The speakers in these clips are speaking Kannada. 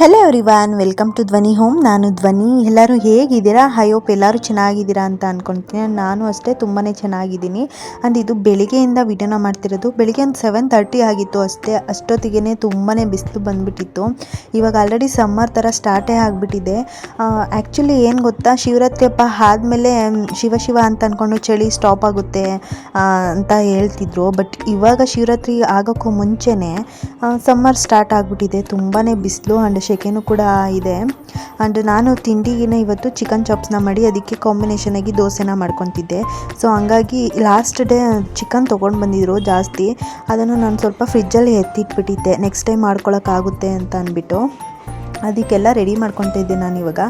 Hello everyone welcome to Dhwani home ನಾನು ಧ್ವನಿ ಎಲ್ಲರೂ ಹೇಗಿದ್ದೀರಾ? ಹೋಪ್ ಎಲ್ಲರೂ ಚೆನ್ನಾಗಿದ್ದೀರಾ ಅಂತ ಅಂದ್ಕೊಳ್ತೀನಿ ನಾನು ಅಷ್ಟೇ ತುಂಬಾ ಚೆನ್ನಾಗಿದ್ದೀನಿ. ಆ್ಯಂಡ್ ಇದು ಬೆಳಿಗ್ಗೆಯಿಂದ ವಿಡಿಯೋನ ಮಾಡ್ತಿರೋದು. ಬೆಳಿಗ್ಗೆ ಒಂದು ಸೆವೆನ್ ತರ್ಟಿ ಆಗಿತ್ತು ಅಷ್ಟೇ. ಅಷ್ಟೊತ್ತಿಗೆ ತುಂಬಾ ಬಿಸಿಲು ಬಂದುಬಿಟ್ಟಿತ್ತು. ಇವಾಗ ಆಲ್ರೆಡಿ ಸಮ್ಮರ್ ಥರ ಸ್ಟಾರ್ಟೇ ಆಗಿಬಿಟ್ಟಿದೆ. ಆ್ಯಕ್ಚುಲಿ ಏನು ಗೊತ್ತಾ? ಶಿವರಾತ್ರಿ ಹಬ್ಬ ಆದಮೇಲೆ ಶಿವ ಶಿವ ಅಂತ ಅಂದ್ಕೊಂಡು ಚಳಿ ಸ್ಟಾಪ್ ಆಗುತ್ತೆ ಅಂತ ಹೇಳ್ತಿದ್ರು. ಬಟ್ ಇವಾಗ ಶಿವರಾತ್ರಿ ಆಗೋಕ್ಕೂ ಮುಂಚೆನೇ ಸಮ್ಮರ್ ಸ್ಟಾರ್ಟ್ ಆಗಿಬಿಟ್ಟಿದೆ. ತುಂಬಾ ಬಿಸಿಲು ಆ್ಯಂಡ್ ಸೆಕೆನೂ ಕೂಡ ಇದೆ. ಆ್ಯಂಡ್ ನಾನು ತಿಂಡಿಗಿನ ಇವತ್ತು ಚಿಕನ್ ಚಾಪ್ಸ್ನ ಮಾಡಿ ಅದಕ್ಕೆ ಕಾಂಬಿನೇಷನ್ ಆಗಿ ದೋಸೆನ ಮಾಡ್ಕೊತಿದ್ದೆ. ಸೊ ಹಂಗಾಗಿ ಲಾಸ್ಟ್ ಡೇ ಚಿಕನ್ ತೊಗೊಂಡು ಬಂದಿದ್ರು ಜಾಸ್ತಿ. ಅದನ್ನು ನಾನು ಸ್ವಲ್ಪ ಫ್ರಿಜ್ಜಲ್ಲಿ ಎತ್ತಿಟ್ಬಿಟ್ಟಿದ್ದೆ. ನೆಕ್ಸ್ಟ್ ಟೈಮ್ ಮಾಡ್ಕೊಳ್ಳೋಕ್ಕಾಗುತ್ತೆ ಅಂತ ಅಂದ್ಬಿಟ್ಟು ಅದಕ್ಕೆಲ್ಲ ರೆಡಿ ಮಾಡ್ಕೊತಿದ್ದೀನಿ ನಾನು ಇವಾಗ.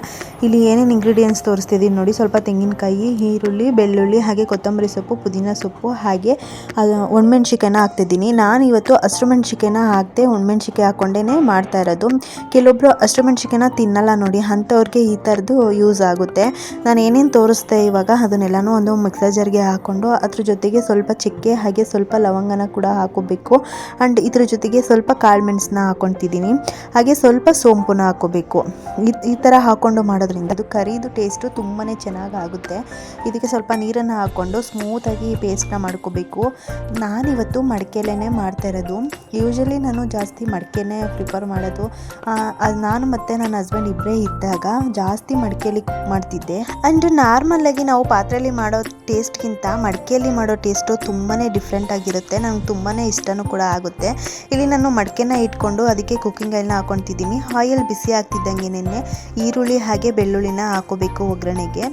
ಇಲ್ಲಿ ಏನೇನು ಇಂಗ್ರೀಡಿಯೆಂಟ್ಸ್ ತೋರಿಸ್ತಿದ್ದೀನಿ ನೋಡಿ. ಸ್ವಲ್ಪ ತೆಂಗಿನಕಾಯಿ, ಈರುಳ್ಳಿ, ಬೆಳ್ಳುಳ್ಳಿ, ಹಾಗೆ ಕೊತ್ತಂಬರಿ ಸೊಪ್ಪು, ಪುದೀನ ಸೊಪ್ಪು, ಹಾಗೆ ಅದು ಒಣಮೆಣ್ಸಿಕಾಯನ್ನ ಹಾಕ್ತಿದ್ದೀನಿ ನಾನು ಇವತ್ತು ಹಸಿರು ಮೆಣ್ಸಿಕಾಯನ್ನ ಹಾಕದೆ ಒಣಮೆಣ್ಸಿಕಾಯಿ ಹಾಕ್ಕೊಂಡೇ ಮಾಡ್ತಾ ಇರೋದು. ಕೆಲವೊಬ್ಬರು ಹಸಿರು ಮೆಣ್ಸಿಕಾಯನ್ನ ತಿನ್ನಲ್ಲ ನೋಡಿ. ಅಂಥವ್ರಿಗೆ ಈ ಥರದ್ದು ಯೂಸ್ ಆಗುತ್ತೆ. ನಾನು ಏನೇನು ತೋರಿಸ್ದೆ ಇವಾಗ ಅದನ್ನೆಲ್ಲನೂ ಒಂದು ಮಿಕ್ಸರ್ ಜಾರ್ಗೆ ಹಾಕ್ಕೊಂಡು ಅದ್ರ ಜೊತೆಗೆ ಸ್ವಲ್ಪ ಚಕ್ಕೆ, ಹಾಗೆ ಸ್ವಲ್ಪ ಲವಂಗನ ಕೂಡ ಹಾಕೋಬೇಕು. ಆ್ಯಂಡ್ ಇದ್ರ ಜೊತೆಗೆ ಸ್ವಲ್ಪ ಕಾಳು ಮೆಣಸನ್ನ ಹಾಕ್ಕೊತಿದ್ದೀನಿ ಹಾಗೆ ಸ್ವಲ್ಪ ಸೋಂಪುನ ಹಾಕೋಬೇಕು. ಈ ಈ ಥರ ಹಾಕ್ಕೊಂಡು ಮಾಡೋದ್ರಿಂದ ಅದು ಕರಿದು ಟೇಸ್ಟು ತುಂಬಾ ಚೆನ್ನಾಗಿ ಆಗುತ್ತೆ. ಇದಕ್ಕೆ ಸ್ವಲ್ಪ ನೀರನ್ನು ಹಾಕ್ಕೊಂಡು ಸ್ಮೂತಾಗಿ ಪೇಸ್ಟ್ನ ಮಾಡ್ಕೋಬೇಕು. ನಾನಿವತ್ತು ಮಡಿಕೆಲೇ ಮಾಡ್ತಾ ಇರೋದು. ಯೂಶಲಿ ನಾನು ಜಾಸ್ತಿ ಮಡಿಕೆನೇ ಪ್ರಿಫರ್ ಮಾಡೋದು. ಅದು ನಾನು ಮತ್ತು ನನ್ನ ಹಸ್ಬೆಂಡ್ ಇಬ್ಬರೇ ಇದ್ದಾಗ ಜಾಸ್ತಿ ಮಡಿಕೆಯಲ್ಲಿ ಕುಕ್ ಮಾಡ್ತಿದ್ದೆ ಆ್ಯಂಡ್ ನಾರ್ಮಲಾಗಿ ನಾವು ಪಾತ್ರೆಯಲ್ಲಿ ಮಾಡೋ ಟೇಸ್ಟ್ಗಿಂತ ಮಡಿಕೆಯಲ್ಲಿ ಮಾಡೋ ಟೇಸ್ಟು ತುಂಬಾ ಡಿಫ್ರೆಂಟ್ ಆಗಿರುತ್ತೆ. ನಂಗೆ ತುಂಬಾ ಇಷ್ಟನೂ ಕೂಡ ಆಗುತ್ತೆ. ಇಲ್ಲಿ ನಾನು ಮಡಿಕೆನ ಇಟ್ಕೊಂಡು ಅದಕ್ಕೆ ಕುಕ್ಕಿಂಗ್ ಆಯಿಲ್ನ ಹಾಕೊತಿದ್ದೀನಿ. ಆಯಿಲ್ ಬಿಸಿ ಆಗ್ತಿದ್ದಂಗೆ ನೆನ್ನೆ ಈರುಳ್ಳಿ ಹಾಗೆ ಬೆಳ್ಳುಳ್ಳಿನ ಹಾಕೋಬೇಕು ಒಗ್ಗರಣೆಗೆ.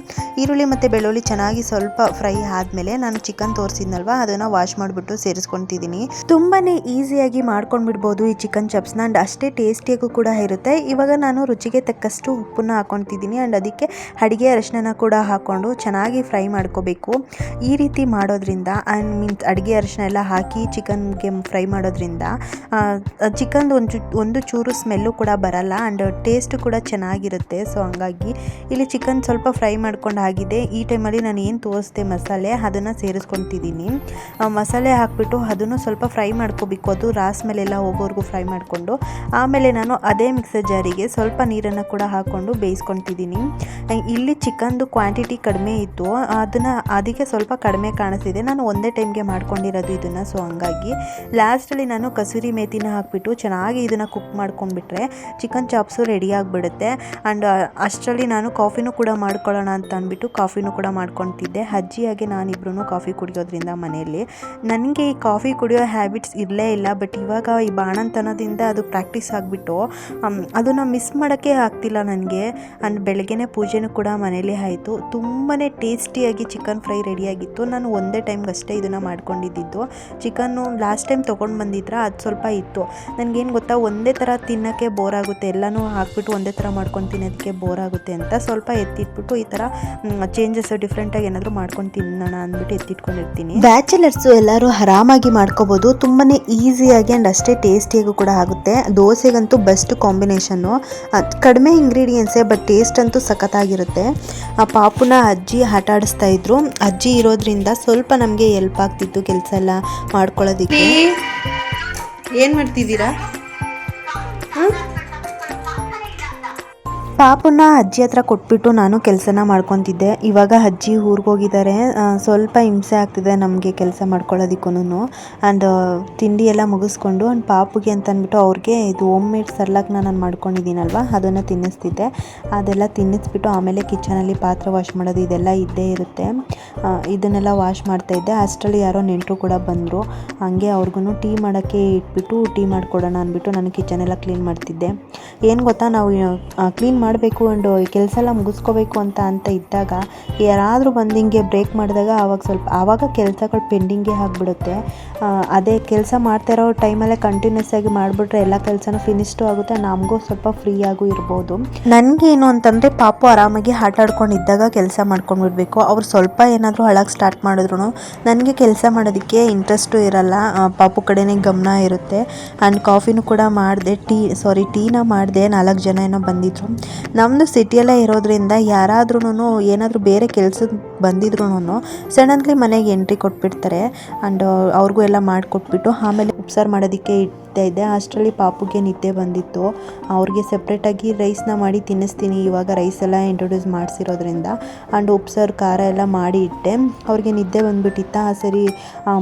ಈರುಳ್ಳಿ ಮತ್ತು ಬೆಳ್ಳುಳ್ಳಿ ಚೆನ್ನಾಗಿ ಸ್ವಲ್ಪ ಫ್ರೈ ಆದಮೇಲೆ ನಾನು ಚಿಕನ್ ತೋರಿಸಿದ್ನಲ್ವ, ಅದನ್ನು ವಾಶ್ ಮಾಡಿಬಿಟ್ಟು ಸೇರಿಸ್ಕೊತಿದ್ದೀನಿ ತುಂಬಾ ಈಸಿಯಾಗಿ ಮಾಡ್ಕೊಂಡ್ಬಿಡ್ಬೋದು ಈ ಚಿಕನ್ ಚಪ್ಸ್ನ ಆ್ಯಂಡ್ ಅಷ್ಟೇ ಟೇಸ್ಟಿಯಾಗೂ ಕೂಡ ಇರುತ್ತೆ. ಇವಾಗ ನಾನು ರುಚಿಗೆ ತಕ್ಕಷ್ಟು ಉಪ್ಪನ್ನು ಹಾಕೊತಿದ್ದೀನಿ ಆ್ಯಂಡ್ ಅದಕ್ಕೆ ಅಡುಗೆ ಅರಿಶಿನ ಕೂಡ ಹಾಕ್ಕೊಂಡು ಚೆನ್ನಾಗಿ ಫ್ರೈ ಮಾಡ್ಕೋಬೇಕು. ಈ ರೀತಿ ಮಾಡೋದ್ರಿಂದ ಆ್ಯಂಡ್ ಮೀನ್ಸ್ ಅಡುಗೆ ಅರಶಿನ ಎಲ್ಲ ಹಾಕಿ ಚಿಕನ್ಗೆ ಫ್ರೈ ಮಾಡೋದ್ರಿಂದ ಚಿಕನ್ದು ಒಂದು ಒಂದು ಚೂರು ಸ್ಮೆಲ್ಲು ಕೂಡ ಬರಲ್ಲ. ಆ್ಯಂಡ್ ಟೇಸ್ಟ್ ಕೂಡ ಚೆನ್ನಾಗಿರುತ್ತೆ. ಸೊ ಹಂಗಾಗಿ ಇಲ್ಲಿ ಚಿಕನ್ ಸ್ವಲ್ಪ ಫ್ರೈ ಮಾಡ್ಕೊಂಡು ಆಗಿದೆ. ಈ ಟೈಮಲ್ಲಿ ನಾನು ಏನು ತೋರಿಸ್ದೆ ಮಸಾಲೆ, ಅದನ್ನು ಸೇರಿಸ್ಕೊತಿದ್ದೀನಿ. ಮಸಾಲೆ ಹಾಕ್ಬಿಟ್ಟು ಅದನ್ನು ಸ್ವಲ್ಪ ಫ್ರೈ ಮಾಡ್ಕೋಬೇಕು. ಅದು ರಾಸ್ ಮೇಲೆಲ್ಲ ಹೋಗೋವರೆಗೂ ಫ್ರೈ ಮಾಡಿಕೊಂಡು, ಆಮೇಲೆ ನಾನು ಅದೇ ಮಿಕ್ಸರ್ ಜಾರಿಗೆ ಸ್ವಲ್ಪ ನೀರನ್ನು ಕೂಡ ಹಾಕ್ಕೊಂಡು ಬೇಯಿಸ್ಕೊತಿದ್ದೀನಿ. ಇಲ್ಲಿ ಚಿಕನ್ದು ಕ್ವಾಂಟಿಟಿ ಕಡಿಮೆ ಇತ್ತು. ಅದನ್ನು ಅದಕ್ಕೆ ಸ್ವಲ್ಪ ಕಡಿಮೆ ಕಾಣಿಸ್ತಿದೆ. ನಾನು ಒಂದೇ ಟೈಮ್ಗೆ ಮಾಡ್ಕೊಂಡಿರೋದು ಇದನ್ನು. ಸೊ ಹಂಗಾಗಿ ಲಾಸ್ಟಲ್ಲಿ ನಾನು ಕಸೂರಿ ಮೇಥಿನ ಹಾಕ್ಬಿಟ್ಟು ಚೆನ್ನಾಗಿ ಇದನ್ನು ಕುಕ್ ಮಾಡ್ಕೊಂಡ್ಬಿಟ್ರೆ ಚಿಕನ್ ಚಾಪ್ಸು ರೆಡಿ ಆಗಿಬಿಡುತ್ತೆ. ಆ್ಯಂಡ್ ಅಷ್ಟರಲ್ಲಿ ನಾನು ಕಾಫಿನೂ ಕೂಡ ಮಾಡ್ಕೊಳ್ಳೋಣ ಅಂತ ಅಂದ್ಬಿಟ್ಟು ಕಾಫಿನೂ ಕೂಡ ಮಾಡ್ಕೊತಿದ್ದೆ ಅಜ್ಜಿಯಾಗೆ ನಾನಿಬ್ರು ಕಾಫಿ ಕುಡಿಯೋದ್ರಿಂದ ಮನೆಯಲ್ಲಿ. ನನಗೆ ಈ ಕಾಫಿ ಕುಡಿಯೋ ಹ್ಯಾಬಿಟ್ಸ್ ಇರಲೇ ಇಲ್ಲ. ಬಟ್ ಇವಾಗ ಈ ಬಾಣಂತನದಿಂದ ಅದು ಪ್ರಾಕ್ಟೀಸ್ ಆಗಿಬಿಟ್ಟು ಅದನ್ನು ಮಿಸ್ ಮಾಡೋಕ್ಕೆ ಆಗ್ತಿಲ್ಲ ನನಗೆ. ಆ್ಯಂಡ್ ಬೆಳಗ್ಗೆನೇ ಪೂಜೆನೂ ಕೂಡ ಮನೇಲಿ ಆಯಿತು. ತುಂಬಾ ಟೇಸ್ಟಿಯಾಗಿ ಚಿಕನ್ ಫ್ರೈ ರೆಡಿಯಾಗಿತ್ತು. ನಾನು ಒಂದೇ ಟೈಮ್ಗೆ ಅಷ್ಟೇ ಇದನ್ನು ಮಾಡ್ಕೊಂಡಿದ್ದು ಚಿಕನ್ನು ಲಾಸ್ಟ್ ಟೈಮ್ ತೊಗೊಂಡು ಬಂದಿದ್ರ, ಅದು ಸ್ವಲ್ಪ ಇತ್ತು. ನನಗೇನು ಗೊತ್ತಾ, ಒಂದೇ ಥರ ತಿನ್ನೋಕ್ಕೆ ಬೋರ್ ಆಗುತ್ತೆ. ಎಲ್ಲನೂ ಹಾಕ್ಬಿಟ್ಟು ಒಂದೇ ಥರ ಮಾಡ್ಕೊಂಡು ತಿನ್ನೋದಕ್ಕೆ ಬೋರ್ ಆಗುತ್ತೆ ಅಂತ ಸ್ವಲ್ಪ ಎತ್ತಿಟ್ಬಿಟ್ಟು ಈ ಥರ ಚೇಂಜಸ್ ಡಿಫ್ರೆಂಟಾಗಿ ಏನಾದರೂ ಮಾಡ್ಕೊಂಡು ತಿನ್ನೋಣ ಅಂದ್ಬಿಟ್ಟು ಎತ್ತಿಟ್ಕೊಂಡಿರ್ತೀನಿ. ಬ್ಯಾಚುಲರ್ಸು ಎಲ್ಲರೂ ಆರಾಮಾಗಿ ಮಾಡ್ಕೋಬೋದು. ತುಂಬಾ ಈಸಿಯಾಗಿ ಆ್ಯಂಡ್ ಅಷ್ಟೇ ಟೇಸ್ಟಿಯಾಗೂ ಕೂಡ ಆಗುತ್ತೆ. ದೋಸೆಗಂತೂ ಬೆಸ್ಟ್ ಕಾಂಬಿನೇಷನ್ನು ಕಡಿಮೆ ಇಂಗ್ರೀಡಿಯೆಂಟ್ಸೇ ಬಟ್ ಟೇಸ್ಟ್ ಅಂತೂ ಸಖತ್ತಾಗಿರುತ್ತೆ. ಆ ಪಾಪುನ ಅಜ್ಜಿ ಆಟಾಡಿಸ್ತಾ ಇದ್ರು. ಅಜ್ಜಿ ಇರೋದ್ರಿಂದ ಸ್ವಲ್ಪ ನಮಗೆ ಎಲ್ಪ್ ಆಗ್ತಿತ್ತು ಕೆಲಸ ಎಲ್ಲ ಮಾಡ್ಕೊಳ್ಳೋದಕ್ಕೆ. ಏನು ಮಾಡ್ತಿದ್ದೀರಾ? ಪಾಪುನ ಅಜ್ಜಿ ಹತ್ರ ಕೊಟ್ಬಿಟ್ಟು ನಾನು ಕೆಲಸನ ಮಾಡ್ಕೊತಿದ್ದೆ. ಇವಾಗ ಅಜ್ಜಿ ಊರಿಗೆ ಹೋಗಿದ್ದಾರೆ ಸ್ವಲ್ಪ ಹಿಂಸೆ ಆಗ್ತಿದೆ ನಮಗೆ ಕೆಲಸ ಮಾಡ್ಕೊಳ್ಳೋದಕ್ಕೂ ಆ್ಯಂಡ್ ತಿಂಡಿ ಎಲ್ಲ ಮುಗಿಸ್ಕೊಂಡು ಆ್ಯಂಡ್ ಪಾಪುಗೆ ಅಂತ ಅಂದ್ಬಿಟ್ಟು ಅವ್ರಿಗೆ ಇದು ಹೋಮ್ ಮೇಡ್ ಸರ್ಲಾಕ್ನ ನಾನು ಮಾಡ್ಕೊಂಡಿದ್ದೀನಲ್ವ, ಅದನ್ನು ತಿನ್ನಿಸ್ತಿದ್ದೆ. ಅದೆಲ್ಲ ತಿನ್ನಿಸ್ಬಿಟ್ಟು ಆಮೇಲೆ ಕಿಚನಲ್ಲಿ ಪಾತ್ರೆ ವಾಶ್ ಮಾಡೋದು ಇದೆಲ್ಲ ಇದ್ದೇ ಇರುತ್ತೆ. ಇದನ್ನೆಲ್ಲ ವಾಶ್ ಮಾಡ್ತಾಯಿದ್ದೆ ಅಷ್ಟರಲ್ಲಿ ಯಾರೋ ನೆಂಟರು ಕೂಡ ಬಂದರು. ಹಂಗೆ ಅವ್ರಿಗೂ ಟೀ ಮಾಡೋಕ್ಕೆ ಇಟ್ಬಿಟ್ಟು ಟೀ ಮಾಡಿಕೊಡೋಣ ಅಂದ್ಬಿಟ್ಟು ನಾನು ಕಿಚನೆಲ್ಲ ಕ್ಲೀನ್ ಮಾಡ್ತಿದ್ದೆ. ಏನು ಗೊತ್ತಾ, ನಾವು ಕ್ಲೀನ್ ಮಾಡಬೇಕು ಆ್ಯಂಡ್ ಕೆಲಸ ಎಲ್ಲ ಮುಗಿಸ್ಕೋಬೇಕು ಅಂತ ಅಂತ ಇದ್ದಾಗ ಯಾರಾದರೂ ಬಂದು ಹಿಂಗೆ ಬ್ರೇಕ್ ಮಾಡಿದಾಗ ಆವಾಗ ಸ್ವಲ್ಪ, ಆವಾಗ ಕೆಲಸಗಳು ಪೆಂಡಿಂಗೇ ಆಗಿಬಿಡುತ್ತೆ. ಅದೇ ಕೆಲಸ ಮಾಡ್ತಾ ಇರೋ ಟೈಮಲ್ಲೇ ಕಂಟಿನ್ಯೂಸ್ ಆಗಿ ಮಾಡಿಬಿಟ್ರೆ ಎಲ್ಲ ಕೆಲಸನೂ ಫಿನಿಶ್ಟು ಆಗುತ್ತೆ, ನಮಗೂ ಸ್ವಲ್ಪ ಫ್ರೀಯಾಗೂ ಇರ್ಬೋದು. ನನಗೇನು ಅಂತಂದರೆ ಪಾಪು ಆರಾಮಾಗಿ ಆಟ ಆಡ್ಕೊಂಡಿದ್ದಾಗ ಕೆಲಸ ಮಾಡ್ಕೊಂಡ್ಬಿಡ್ಬೇಕು. ಅವ್ರು ಸ್ವಲ್ಪ ಏನಾದರೂ ಅಳಕ್ಕೆ ಸ್ಟಾರ್ಟ್ ಮಾಡಿದ್ರು ನನಗೆ ಕೆಲಸ ಮಾಡೋದಕ್ಕೆ ಇಂಟ್ರೆಸ್ಟು ಇರಲ್ಲ. ಪಾಪು ಕಡೆನೇ ಗಮನ ಇರುತ್ತೆ. ಆ್ಯಂಡ್ ಕಾಫಿನೂ ಕೂಡ ಮಾಡಿದೆ ಟೀ ಸಾರಿ ಟೀನ ಮಾಡಿದೆ ನಾಲ್ಕು ಜನ ಏನೋ ಬಂದಿದ್ರು. ನಮ್ಮದು ಸಿಟಿಯಲ್ಲೇ ಇರೋದ್ರಿಂದ ಯಾರಾದ್ರೂ ಏನಾದರೂ ಬೇರೆ ಕೆಲ್ಸಕ್ಕೆ ಬಂದಿದ್ರು ಸಡನ್ಲಿ ಮನೆಗೆ ಎಂಟ್ರಿ ಕೊಟ್ಬಿಡ್ತಾರೆ. ಆ್ಯಂಡ್ ಅವ್ರಿಗೂ ಎಲ್ಲ ಮಾಡಿಕೊಟ್ಬಿಟ್ಟು ಆಮೇಲೆ ಉಪ್ಸಾರು ಮಾಡೋದಕ್ಕೆ ಮಾಡ್ತಾ ಇದ್ದೆ. ಅಷ್ಟರಲ್ಲಿ ಪಾಪುಗೆ ನಿದ್ದೆ ಬಂದಿತ್ತು. ಅವ್ರಿಗೆ ಸಪ್ರೇಟಾಗಿ ರೈಸ್ನ ಮಾಡಿ ತಿನ್ನಿಸ್ತೀನಿ. ಇವಾಗ ರೈಸ್ ಎಲ್ಲ ಇಂಟ್ರೊಡ್ಯೂಸ್ ಮಾಡಿಸಿರೋದ್ರಿಂದ. ಆ್ಯಂಡ್ ಉಪ್ಸಾರು ಖಾರ ಎಲ್ಲ ಮಾಡಿ ಇಟ್ಟೆ. ಅವ್ರಿಗೆ ನಿದ್ದೆ ಬಂದುಬಿಟ್ಟಿತ್ತ. ಸರಿ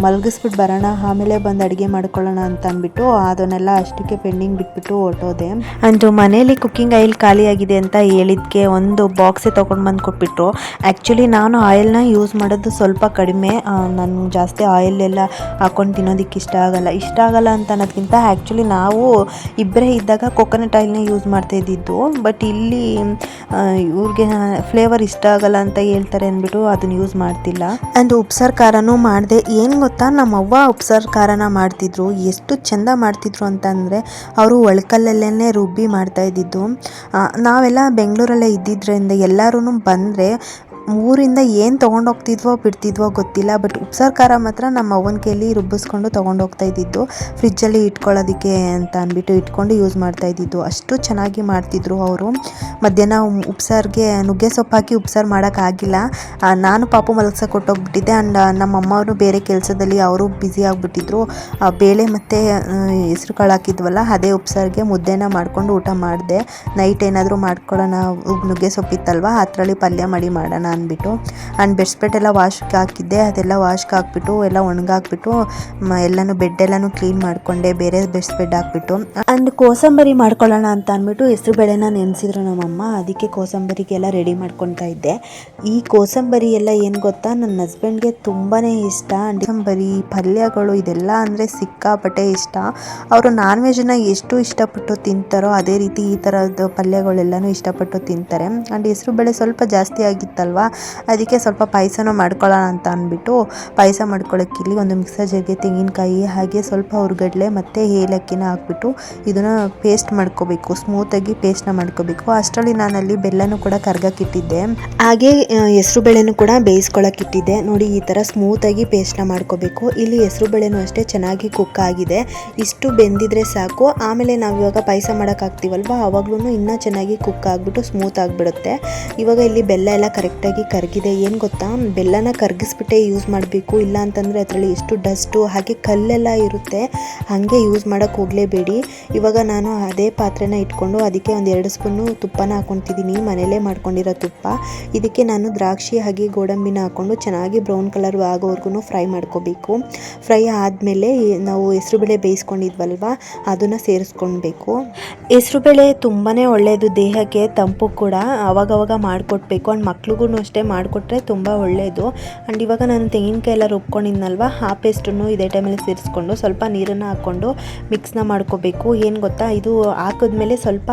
ಮಲಗಿಸ್ಬಿಟ್ಟು ಬರೋಣ. ಆಮೇಲೆ ಬಂದು ಅಡುಗೆ ಮಾಡ್ಕೊಳ್ಳೋಣ ಅಂತ ಅಂದ್ಬಿಟ್ಟು ಅದನ್ನೆಲ್ಲ ಅಷ್ಟಕ್ಕೆ ಪೆಂಡಿಂಗ್ ಬಿಟ್ಬಿಟ್ಟು ಹೊರಟೋದೆ. ಆ್ಯಂಡ್ ಮನೇಲಿ ಕುಕ್ಕಿಂಗ್ ಆಯಿಲ್ ಖಾಲಿಯಾಗಿದೆ ಅಂತ ಹೇಳಿದ್ಕೆ ಒಂದು ಬಾಕ್ಸೇ ತೊಗೊಂಡು ಬಂದು ಕೊಟ್ಬಿಟ್ರು. ಆ್ಯಕ್ಚುಲಿ ನಾನು ಆಯಿಲ್ನ ಯೂಸ್ ಮಾಡೋದು ಸ್ವಲ್ಪ ಕಡಿಮೆ. ನಾನು ಜಾಸ್ತಿ ಆಯಿಲ್ ಎಲ್ಲ ಹಾಕೊಂಡು ತಿನ್ನೋದಕ್ಕೆ ಇಷ್ಟ ಆಗಲ್ಲ. ಇಷ್ಟ ಆಗಲ್ಲ ಅಂತ ಅನ್ನೋದಕ್ಕಿಂತ ಆ್ಯಕ್ಚುಲಿ ನಾವು ಇಬ್ಬರೇ ಇದ್ದಾಗ ಕೊಕೊನಟ್ ಆಯಿಲ್ನೇ ಯೂಸ್ ಮಾಡ್ತಾ ಇದ್ದಿದ್ದು. ಬಟ್ ಇಲ್ಲಿ ಇವ್ರಿಗೆ ಫ್ಲೇವರ್ ಇಷ್ಟ ಆಗಲ್ಲ ಅಂತ ಹೇಳ್ತಾರೆ ಅಂದ್ಬಿಟ್ಟು ಅದನ್ನು ಯೂಸ್ ಮಾಡ್ತಿಲ್ಲ. ಆ್ಯಂಡ್ ಉಪ್ಸಾರ್ ಖಾರನೂ ಮಾಡಿದೆ. ಏನು ಗೊತ್ತಾ? ನಮ್ಮ ಉಪ್ಸಾರ್ ಉಪ್ಸಾರು ಖಾರನ ಮಾಡ್ತಿದ್ರು. ಎಷ್ಟು ಚೆಂದ ಮಾಡ್ತಿದ್ರು ಅಂತಂದರೆ ಅವರು ಒಳ್ಕಲ್ಲಲ್ಲೇ ರುಬ್ಬಿ ಮಾಡ್ತಾ ಇದ್ದಿದ್ದು. ನಾವೆಲ್ಲ ಬೆಂಗಳೂರಲ್ಲೇ ಇದ್ದಿದ್ದರಿಂದ ಎಲ್ಲರೂ ಬಂದರೆ ಊರಿಂದ ಏನು ತೊಗೊಂಡೋಗ್ತಿದ್ವೋ ಬಿಡ್ತಿದ್ವೋ ಗೊತ್ತಿಲ್ಲ, ಬಟ್ ಉಪ್ಸಾರು ಖಾರ ಮಾತ್ರ ನಮ್ಮ ಅವ್ವನ ಕೈಲಿ ರುಬ್ಬಿಸ್ಕೊಂಡು ತೊಗೊಂಡೋಗ್ತಾ ಇದ್ದಿದ್ದು ಫ್ರಿಜ್ಜಲ್ಲಿ ಇಟ್ಕೊಳ್ಳೋದಕ್ಕೆ ಅಂತ ಅಂದ್ಬಿಟ್ಟು ಇಟ್ಕೊಂಡು ಯೂಸ್ ಮಾಡ್ತಾ ಇದ್ದಿದ್ದು. ಅಷ್ಟು ಚೆನ್ನಾಗಿ ಮಾಡ್ತಿದ್ರು ಅವರು. ಮಧ್ಯಾಹ್ನ ಉಪ್ಸಾರಿಗೆ ನುಗ್ಗೆ ಸೊಪ್ಪು ಹಾಕಿ ಉಪ್ಸಾರು ಮಾಡೋಕ್ಕಾಗಿಲ್ಲ ನಾನು ಪಾಪು ಮಲಗ್ಸಕ್ಕೆ ಕೊಟ್ಟೋಗ್ಬಿಟ್ಟಿದ್ದೆ ಆ್ಯಂಡ್ ನಮ್ಮ ಅಮ್ಮವರು ಬೇರೆ ಕೆಲಸದಲ್ಲಿ ಅವರು ಬ್ಯುಸಿ ಆಗಿಬಿಟ್ಟಿದ್ರು. ಬೇಳೆ ಮತ್ತು ಹೆಸ್ರು ಕಾಳು ಹಾಕಿದ್ವಲ್ಲ, ಅದೇ ಉಪ್ಸಾರಿಗೆ ಮುದ್ದೆನ ಮಾಡ್ಕೊಂಡು ಊಟ ಮಾಡಿದೆ. ನೈಟ್ ಏನಾದರೂ ಮಾಡ್ಕೊಳ್ಳೋಣ ನುಗ್ಗೆ ಸೊಪ್ಪಿತ್ತಲ್ವ, ಅದರಲ್ಲಿ ಪಲ್ಯ ಮಾಡಿ ಮಾಡೋಣ ಅಂದ್ಬಿಟ್ಟು ಆ್ಯಂಡ್ ಬೆಡ್ಸ್ಪೆಟ್ ಎಲ್ಲ ವಾಶ್ಗೆ ಹಾಕಿದ್ದೆ, ಅದೆಲ್ಲ ವಾಶ್ಗೆ ಹಾಕ್ಬಿಟ್ಟು, ಎಲ್ಲ ಒಣಗಾಕ್ಬಿಟ್ಟು ಎಲ್ಲನೂ ಬೆಡ್ ಎಲ್ಲನೂ ಕ್ಲೀನ್ ಮಾಡಿಕೊಂಡೆ, ಬೇರೆ ಬೆಡ್ಸ್ಪೆಡ್ ಹಾಕ್ಬಿಟ್ಟು. ಆ್ಯಂಡ್ ಕೋಸಂಬರಿ ಮಾಡ್ಕೊಳ್ಳೋಣ ಅಂತ ಅಂದ್ಬಿಟ್ಟು ಹೆಸರು ಬೇಳೆನ ನೆನೆಸಿದ್ರು ನಮ್ಮಮ್ಮ, ಅದಕ್ಕೆ ಕೋಸಂಬರಿಗೆಲ್ಲ ರೆಡಿ ಮಾಡ್ಕೊತಾ ಇದ್ದೆ. ಈ ಕೋಸಂಬರಿ ಎಲ್ಲ ಏನು ಗೊತ್ತಾ? ನನ್ನ ಹಸ್ಬೆಂಡ್ಗೆ ತುಂಬಾ ಇಷ್ಟ. ಆ್ಯಂಡ್ ಕೋಸಂಬರಿ ಪಲ್ಯಗಳು ಇದೆಲ್ಲ ಅಂದರೆ ಸಿಕ್ಕಾಪಟ್ಟೆ ಇಷ್ಟ. ಅವರು ನಾನ್ ವೆಜ್ನ ಎಷ್ಟು ಇಷ್ಟಪಟ್ಟು ತಿಂತಾರೋ ಅದೇ ರೀತಿ ಈ ಥರದ ಪಲ್ಯಗಳೆಲ್ಲನೂ ಇಷ್ಟಪಟ್ಟು ತಿಂತಾರೆ. ಆ್ಯಂಡ್ ಹೆಸರು ಬೇಳೆ ಸ್ವಲ್ಪ ಜಾಸ್ತಿ ಆಗಿತ್ತಲ್ವ? ಅದಕ್ಕೆ ಸ್ವಲ್ಪ ಪಾಯಸನೂ ಮಾಡ್ಕೊಳ್ಳೋಣ ಅಂತ ಅಂದ್ಬಿಟ್ಟು ಪಾಯಸ ಮಾಡ್ಕೊಳ್ಳೋಕೆ ಇಲ್ಲಿ ಒಂದು ಮಿಕ್ಸರ್ ಜಗ್ಗೆ ತೆಂಗಿನಕಾಯಿ ಹಾಗೆ ಸ್ವಲ್ಪ ಹುರ್ಗಡ್ಲೆ ಮತ್ತು ಏಲಕ್ಕಿನ ಹಾಕ್ಬಿಟ್ಟು ಇದನ್ನು ಪೇಸ್ಟ್ ಮಾಡ್ಕೋಬೇಕು. ಸ್ಮೂತಾಗಿ ಪೇಸ್ಟ್ನ ಮಾಡ್ಕೋಬೇಕು. ಅಷ್ಟರಲ್ಲಿ ನಾನಲ್ಲಿ ಬೆಲ್ಲನೂ ಕೂಡ ಕರ್ಗಕ್ಕಿಟ್ಟಿದ್ದೆ ಹಾಗೆ ಹೆಸರು ಬೇಳೆನೂ ಕೂಡ ಬೇಯಿಸ್ಕೊಳ್ಳೋಕ್ಕಿಟ್ಟಿದ್ದೆ ನೋಡಿ, ಈ ಥರ ಸ್ಮೂತಾಗಿ ಪೇಸ್ಟ್ನ ಮಾಡ್ಕೋಬೇಕು. ಇಲ್ಲಿ ಹೆಸರು ಬೇಳೆನೂ ಅಷ್ಟೇ ಚೆನ್ನಾಗಿ ಕುಕ್ ಆಗಿದೆ. ಇಷ್ಟು ಬೆಂದಿದ್ರೆ ಸಾಕು. ಆಮೇಲೆ ನಾವು ಇವಾಗ ಪಾಯಸ ಮಾಡೋಕ್ಕಾಗ್ತೀವಲ್ವ ಆವಾಗ್ಲೂ ಇನ್ನೂ ಚೆನ್ನಾಗಿ ಕುಕ್ ಆಗಿಬಿಟ್ಟು ಸ್ಮೂತ್ ಆಗಿಬಿಡುತ್ತೆ. ಇವಾಗ ಇಲ್ಲಿ ಬೆಲ್ಲ ಎಲ್ಲ ಕರೆಕ್ಟಾಗಿ ಕರಗಿದೆ. ಏನು ಗೊತ್ತಾ? ಬೆಲ್ಲನ ಕರಗಿಸ್ಬಿಟ್ಟೆ ಯೂಸ್ ಮಾಡಬೇಕು. ಇಲ್ಲ ಅಂತಂದರೆ ಅದರಲ್ಲಿ ಎಷ್ಟು ಡಸ್ಟು ಹಾಗೆ ಕಲ್ಲೆಲ್ಲ ಇರುತ್ತೆ. ಹಾಗೆ ಯೂಸ್ ಮಾಡೋಕ್ಕೆ ಹೋಗಲೇಬೇಡಿ. ಇವಾಗ ನಾನು ಅದೇ ಪಾತ್ರೆನ ಇಟ್ಕೊಂಡು ಅದಕ್ಕೆ ಒಂದು ಎರಡು ಸ್ಪೂನು ತುಪ್ಪನ ಹಾಕೊತಿದ್ದೀನಿ ಮನೇಲೇ ಮಾಡ್ಕೊಂಡಿರೋ ತುಪ್ಪ. ಇದಕ್ಕೆ ನಾನು ದ್ರಾಕ್ಷಿ, ಹಾಗೆ ಗೋಡಂಬಿನ ಹಾಕ್ಕೊಂಡು ಚೆನ್ನಾಗಿ ಬ್ರೌನ್ ಕಲರ್ ಆಗೋವರೆಗೂ ಫ್ರೈ ಮಾಡ್ಕೋಬೇಕು. ಫ್ರೈ ಆದಮೇಲೆ ನಾವು ಹೆಸರುಬೇಳೆ ಬೇಯಿಸ್ಕೊಂಡಿದ್ವಲ್ವ? ಅದನ್ನು ಸೇರಿಸ್ಕೊಳ್ಬೇಕು ಹೆಸರುಬೇಳೆ ತುಂಬಾ ಒಳ್ಳೆಯದು ದೇಹಕ್ಕೆ, ತಂಪು ಕೂಡ. ಅವಾಗವಾಗ ಮಾಡಿಕೊಡ್ಬೇಕು ಆ್ಯಂಡ್ ಮಕ್ಳಿಗೂ ಅಷ್ಟೇ ಮಾಡಿಕೊಟ್ರೆ ತುಂಬ ಒಳ್ಳೆಯದು ಆ್ಯಂಡ್ ಇವಾಗ ನಾನು ತೆಂಗಿನಕಾಯಿ ಎಲ್ಲ ರುಬ್ಕೊಂಡಿದ್ನಲ್ವ, ಆ ಪೇಸ್ಟನ್ನು ಇದೇ ಟೈಮಲ್ಲಿ ಸೇರಿಸ್ಕೊಂಡು ಸ್ವಲ್ಪ ನೀರನ್ನು ಹಾಕ್ಕೊಂಡು ಮಿಕ್ಸ್ನ ಮಾಡ್ಕೋಬೇಕು. ಏನು ಗೊತ್ತಾ, ಇದು ಹಾಕಿದ್ಮೇಲೆ ಸ್ವಲ್ಪ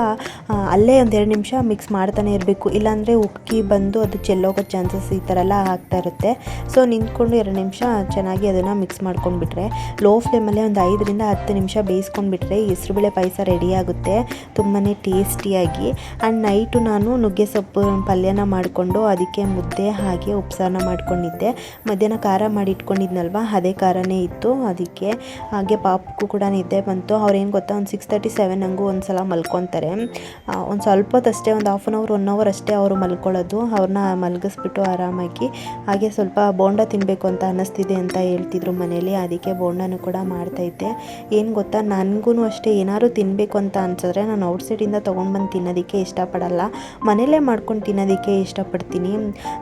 ಅಲ್ಲೇ ಅಲ್ಲೇ ಒಂದೆರಡು ನಿಮಿಷ ಮಿಕ್ಸ್ ಮಾಡ್ತಾನೆ ಇರಬೇಕು. ಇಲ್ಲಾಂದರೆ ಉಕ್ಕಿ ಬಂದು ಅದು ಚೆಲ್ಲೋಗೋ ಚಾನ್ಸಸ್ ಈ ಥರ ಎಲ್ಲ ಆಗ್ತಾ ಇರುತ್ತೆ. ಸೊ ನಿಂತ್ಕೊಂಡು ಎರಡು ನಿಮಿಷ ಚೆನ್ನಾಗಿ ಅದನ್ನು ಮಿಕ್ಸ್ ಮಾಡ್ಕೊಂಡ್ಬಿಟ್ರೆ ಲೋ ಫ್ಲೇಮಲ್ಲೇ ಒಂದು ಐದರಿಂದ ಹತ್ತು ನಿಮಿಷ ಬೇಯಿಸ್ಕೊಂಡ್ಬಿಟ್ರೆ ಹೆಸರುಬೇಳೆ ಪಾಯಸ ರೆಡಿ ಆಗುತ್ತೆ. ತುಂಬಾ ಟೇಸ್ಟಿಯಾಗಿ ಆ್ಯಂಡ್ ನೈಟು ನಾನು ನುಗ್ಗೆ ಸೊಪ್ಪು ಪಲ್ಯನ ಮಾಡಿಕೊಂಡು ಅದಕ್ಕೆ ಮುದ್ದೆ ಹಾಗೆ ಉಪ್ಸಾರನ ಮಾಡ್ಕೊಂಡಿದ್ದೆ. ಮಧ್ಯಾಹ್ನ ಖಾರ ಮಾಡಿ ಇಟ್ಕೊಂಡಿದ್ನಲ್ವ ಅದೇ ಖಾರನೇ ಇತ್ತು. ಅದಕ್ಕೆ ಹಾಗೆ ಪಾಪಕ್ಕೂ ಕೂಡ ನಿದ್ದೆ ಬಂತು. ಅವ್ರೇನು ಗೊತ್ತಾ? ಒಂದು ಸಿಕ್ಸ್ ತರ್ಟಿ ಸೆವೆನ್ ಹಂಗೂ ಒಂದು ಸಲ ಮಲ್ಕೊತಾರೆ ಒಂದು ಸ್ವಲ್ಪ ಹೊತ್ತಷ್ಟೇ ಒಂದು half an hour one hour ಅಷ್ಟೇ ಅವರು ಮಲ್ಕೊಳ್ಳೋದು. ಅವ್ರನ್ನ ಮಲಗಿಸ್ಬಿಟ್ಟು ಆರಾಮಾಗಿ ಹಾಗೆ ಸ್ವಲ್ಪ ಬೋಂಡ ತಿನ್ನಬೇಕು ಅಂತ ಅನ್ನಿಸ್ತಿದೆ ಅಂತ ಹೇಳ್ತಿದ್ರು ಮನೇಲಿ. ಅದಕ್ಕೆ ಬೋಂಡನೂ ಕೂಡ ಮಾಡ್ತಾಯಿದ್ದೆ. ಏನು ಗೊತ್ತಾ? ನನಗೂ ಅಷ್ಟೇ. ಏನಾದ್ರು ತಿನ್ನಬೇಕು ಅಂತ ಅನ್ಸಿದ್ರೆ ನಾನು ಔಟ್ಸೈಡಿಂದ ತೊಗೊಂಡು ಬಂದು ತಿನ್ನೋದಕ್ಕೆ ಇಷ್ಟಪಡಲ್ಲ. ಮನೇಲೇ ಮಾಡ್ಕೊಂಡು ತಿನ್ನೋದಕ್ಕೆ ಇಷ್ಟಪಡ್ತೀನಿ.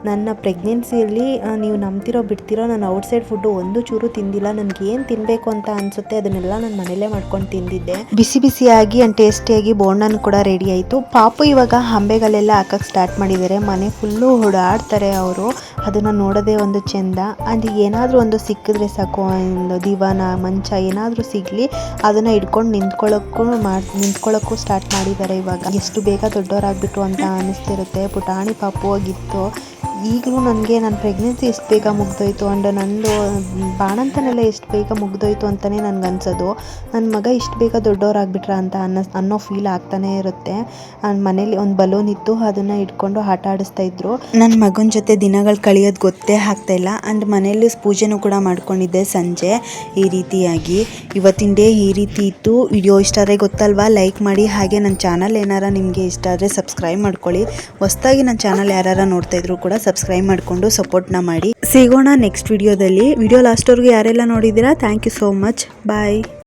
ನನ್ನ ಪ್ರೆಗ್ನೆನ್ಸಿಯಲ್ಲಿ ನೀವು ನಂಬ್ತಿರೋ, ಬಿಡ್ತಿರೋ ನಾನು ಔಟ್ಸೈಡ್ ಫುಡ್ಡು ಒಂದು ಚೂರು ತಿಂದಿಲ್ಲ. ನನಗೆ ಏನು ತಿನ್ನಬೇಕು ಅಂತ ಅನಿಸುತ್ತೆ, ಅದನ್ನೆಲ್ಲ ನಾನು ಮನೇಲೇ ಮಾಡ್ಕೊಂಡು ತಿಂದಿದ್ದೆ. ಬಿಸಿ ಬಿಸಿಯಾಗಿ ಆ್ಯಂಡ್ ಟೇಸ್ಟಿಯಾಗಿ ಬೋಂಡಾನು ಕೂಡ ರೆಡಿ ಆಯಿತು. ಪಾಪು ಇವಾಗ ಹಂಬೆಗಳೆಲ್ಲ ಹಾಕಕ್ಕೆ ಸ್ಟಾರ್ಟ್ ಮಾಡಿದ್ದಾರೆ. ಮನೆ ಫುಲ್ಲು ಓಡಾಡ್ತಾರೆ ಅವರು. ಅದನ್ನು ನೋಡೋದೇ ಒಂದು ಚೆಂದ. ಆ್ಯಂಡ್ ಏನಾದರೂ ಒಂದು ಸಿಕ್ಕಿದ್ರೆ ಸಾಕು. ಒಂದು ದಿವಾನ, ಮಂಚ ಏನಾದರೂ ಸಿಗಲಿ, ಅದನ್ನು ಹಿಡ್ಕೊಂಡು ನಿಂತ್ಕೊಳ್ಳೋಕ್ಕೂ ಮಾಡಿ ನಿಂತ್ಕೊಳ್ಳೋಕ್ಕೂ ಸ್ಟಾರ್ಟ್ ಮಾಡಿದ್ದಾರೆ ಇವಾಗ. ಎಷ್ಟು ಬೇಗ ದೊಡ್ಡವರಾಗ್ಬಿಟ್ಟು ಅಂತ ಅನಿಸ್ತಿರುತ್ತೆ. ಪುಟಾಣಿ ಪಾಪು ಆಗಿತ್ತು. ಈಗಲೂ ನನಗೆ ನನ್ನ ಪ್ರೆಗ್ನೆನ್ಸಿ ಎಷ್ಟು ಬೇಗ ಮುಗ್ದೋಯ್ತು ಆ್ಯಂಡ್ ನಂದು ಬಾಣಂತನೆಲ್ಲ ಎಷ್ಟು ಬೇಗ ಮುಗ್ದೋಯ್ತು ಅಂತಲೇ ನನಗೆ ಅನ್ಸೋದು. ನನ್ನ ಮಗ ಇಷ್ಟು ಬೇಗ ದೊಡ್ಡವರಾಗ್ಬಿಟ್ರ ಅಂತ ಅನ್ನೋ ಅನ್ನೋ ಫೀಲ್ ಆಗ್ತಾನೆ ಇರುತ್ತೆ. ಮನೇಲಿ ಒಂದು ಬಲೂನ್ ಇತ್ತು, ಅದನ್ನು ಇಟ್ಕೊಂಡು ಆಟ ಆಡಿಸ್ತಾ ಇದ್ರು. ನನ್ನ ಮಗನ ಜೊತೆ ದಿನಗಳು ಕಳಿಯೋದು ಗೊತ್ತೇ ಆಗ್ತಾ ಇಲ್ಲ. ಆ್ಯಂಡ್ ಮನೇಲಿ ಪೂಜೆನೂ ಕೂಡ ಮಾಡ್ಕೊಂಡಿದ್ದೆ ಸಂಜೆ, ಈ ರೀತಿಯಾಗಿ. ಇವತ್ತಿನ ಡೇ ಈ ರೀತಿ ಇತ್ತು. ವಿಡಿಯೋ ಇಷ್ಟ ಆದರೆ ಗೊತ್ತಲ್ವಾ? ಲೈಕ್ ಮಾಡಿ. ಹಾಗೆ ನನ್ನ ಚಾನಲ್ ಏನಾರ ನಿಮಗೆ ಇಷ್ಟ ಆದರೆ ಸಬ್ಸ್ಕ್ರೈಬ್ ಮಾಡ್ಕೊಳ್ಳಿ. ಹೊಸ್ದಾಗಿ ನನ್ನ ಚಾನಲ್ ಯಾರು ನೋಡ್ತಾ ಇದ್ರು ಕೂಡ ಸಬ್ಸ್ಕ್ರೈಬ್ ಮಾಡಿಕೊಂಡು ಸಪೋರ್ಟ್ನ ಮಾಡಿ. ಸಿಗೋಣ ನೆಕ್ಸ್ಟ್ ವಿಡಿಯೋದಲ್ಲಿ ವಿಡಿಯೋ ಲಾಸ್ಟ್ವರೆಗೂ ಯಾರೆಲ್ಲ ನೋಡಿದ್ದೀರಾ? Thank you so much bye